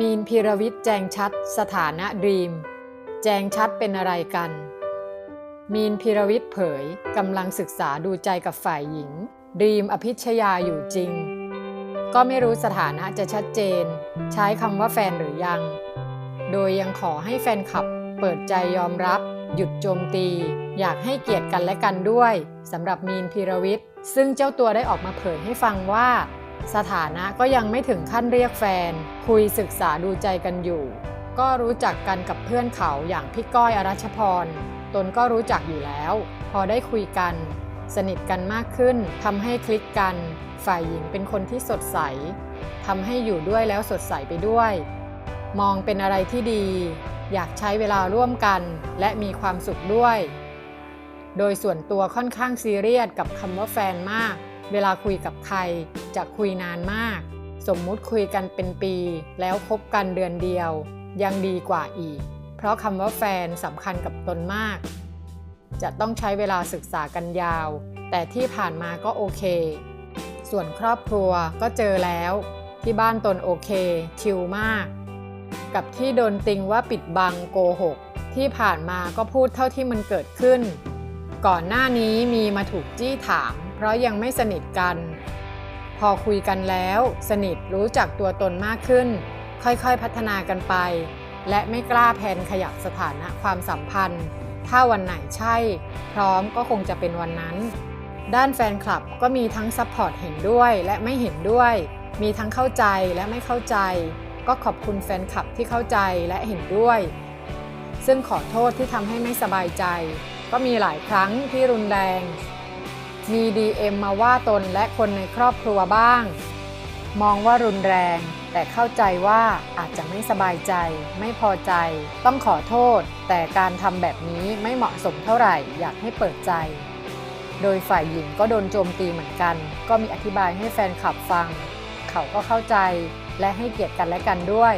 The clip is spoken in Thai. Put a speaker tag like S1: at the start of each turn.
S1: มีนพีรวิทย์แจงชัด สถานะดีม แจงชัดเป็นอะไรกัน มีนพีรวิทย์เผยกำลังศึกษาดูใจกับฝ่ายหญิงดีมอภิชยาอยู่จริง ก็ไม่รู้สถานะจะชัดเจน ใช้คำว่าแฟนหรือยัง โดยยังขอให้แฟนคลับเปิดใจยอมรับ หยุดโจมตี อยากให้เกียรติกันและกันด้วยสำหรับมีนพีรวิทย์ซึ่งเจ้าตัวได้ออกมาเผยให้ฟังว่า สถานะก็ยังไม่ถึงขั้นเรียกแฟน คุยศึกษาดูใจกันอยู่ ก็รู้จักกันกับเพื่อนเขาอย่างพี่ก้อยอรัชพร ตนก็รู้จักอยู่แล้ว พอได้คุยกัน สนิทกันมากขึ้นทำให้คลิกกัน ฝ่ายหญิงเป็นคนที่สดใสทำให้อยู่ด้วยแล้วสดใสไปด้วย มองเป็นอะไรที่ดี อยากใช้เวลาร่วมกันและมีความสุขด้วย โดยส่วนตัวค่อนข้างซีเรียสกับคำว่าแฟนมาก เวลาคุยกับใคร จะคุยนานมาก สมมุติคุยกันเป็นปี แล้วคบกันเดือนเดียว ยังดีกว่าอีก เพราะคำว่าแฟนสำคัญกับตนมาก จะต้องใช้เวลาศึกษากันยาว แต่ที่ผ่านมาก็โอเค ส่วนครอบครัวก็เจอแล้ว ที่บ้านตนโอเค ชิลมาก กับที่โดนติงว่าปิดบังโกหก ที่ผ่านมาก็พูดเท่าที่มันเกิดขึ้น ก่อนหน้านี้มีมาถูกจี้ถาม เพราะยังไม่สนิทกัน พอคุยกันแล้ว สนิทรู้จักตัวตนมากขึ้น ค่อยๆพัฒนากันไป และไม่กล้าแพนขยับสถานะความสัมพันธ์ ถ้าวันไหนใช่ พร้อมก็คงจะเป็นวันนั้น ด้านแฟนคลับก็มีทั้งซัพพอร์ตเห็นด้วยและไม่เห็นด้วย มีทั้งเข้าใจและไม่เข้าใจ ก็ขอบคุณแฟนคลับที่เข้าใจและเห็นด้วย ซึ่งขอโทษที่ทำให้ไม่สบายใจ ก็มีหลายครั้งที่รุนแรง มี DM มาว่าตนและคนในครอบครัวบ้าง มองว่ารุนแรง แต่เข้าใจว่าอาจจะไม่สบายใจ ไม่พอใจ ต้องขอโทษ แต่การทำแบบนี้ไม่เหมาะสมเท่าไหร่อยากให้เปิดใจ โดยฝ่ายหญิงก็โดนโจมตีเหมือนกัน ก็มีอธิบายให้แฟนคลับฟัง เขาก็เข้าใจและให้เกียรติกันและกันด้วย